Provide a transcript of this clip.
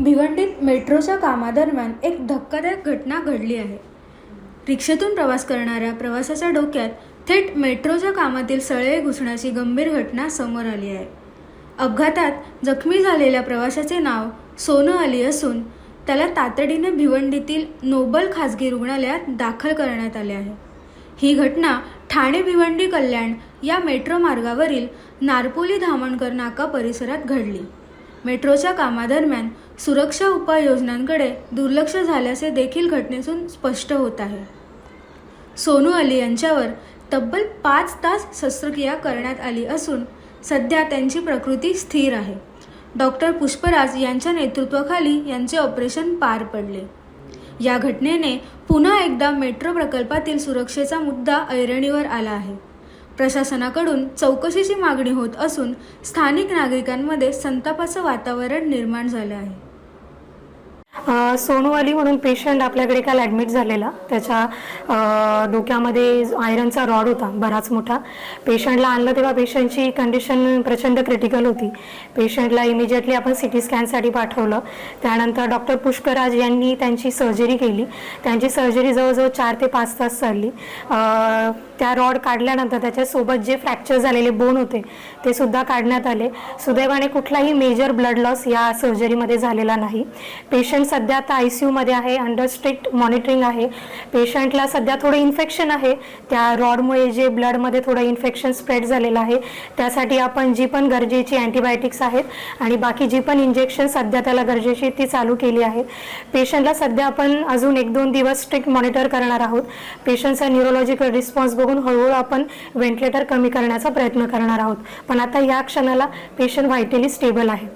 भिवंडीत मेट्रोच्या कामादरम्यान एक धक्कादायक घटना घडली आहे. रिक्षेतून प्रवास करणाऱ्या प्रवासाच्या डोक्यात थेट मेट्रोच्या कामातील सळे घुसण्याची गंभीर घटना समोर आली आहे. अपघातात जखमी झालेल्या प्रवाशाचे नाव सोनं अली असून त्याला तातडीने भिवंडीतील नोबल खाजगी रुग्णालयात दाखल करण्यात आले आहे. ही घटना ठाणे भिवंडी कल्याण या मेट्रो मार्गावरील नारपोली धामणकर नाका परिसरात घडली. मेट्रोच्या कामादरम्यान सुरक्षा उपाययोजनांकडे दुर्लक्ष झाल्याचे देखील घटनेतून स्पष्ट होत आहे. सोनू अली यांच्यावर तब्बल पाच तास शस्त्रक्रिया करण्यात आली असून सध्या त्यांची प्रकृती स्थिर आहे. डॉक्टर पुष्पराज यांच्या नेतृत्वाखाली यांचे ऑपरेशन पार पडले. या घटनेने पुन्हा एकदा मेट्रो प्रकल्पातील सुरक्षेचा मुद्दा ऐरणीवर आला आहे. प्रशासनाकडून चौकशीची मागणी होत असून स्थानिक नागरिकांमध्ये संतापाचं वातावरण निर्माण झालं आहे. सोनू अली म्हणून पेशंट आपल्याकडे काल ॲडमिट झालेला. त्याच्या डोक्यामध्ये आयरनचा रॉड होता बराच मोठा. पेशंटला आणलं तेव्हा पेशंटची कंडिशन प्रचंड क्रिटिकल होती. पेशंटला इमिजिएटली आपण सी टी स्कॅनसाठी पाठवलं. त्यानंतर डॉक्टर पुष्कराज यांनी त्यांची सर्जरी केली. त्यांची सर्जरी जवळजवळ चार ते पाच तास चालली. त्या रॉड काढल्यानंतर त्याच्यासोबत जे फ्रॅक्चर झालेले बोन होते ते सुद्धा काढण्यात आले. सुदैवाने कुठलाही मेजर ब्लड लॉस या सर्जरीमध्ये झालेला नाही. पेशंट सध्या आता आय सी यूमध्ये आहे अंडर स्ट्रिक्ट मॉनिटरिंग आहे. पेशंटला सध्या थोडं इन्फेक्शन आहे. त्या रॉडमुळे जे ब्लडमध्ये थोडं इन्फेक्शन स्प्रेड झालेलं आहे त्यासाठी आपण जी पण गरजेची अँटीबायोटिक्स आहेत आणि बाकी जी पण इंजेक्शन सध्या त्याला गरजेची ती चालू केली आहेत पेशंटला सध्या आपण अजून एक दोन दिवस स्ट्रिक्ट मॉनिटर करणार आहोत. पेशंटचा न्यूरोलॉजिकल रिस्पॉन्स बघून हळूहळू आपण व्हेंटिलेटर कमी करण्याचा प्रयत्न करणार आहोत. पण आता या क्षणाला पेशंट व्हायटली स्टेबल आहे.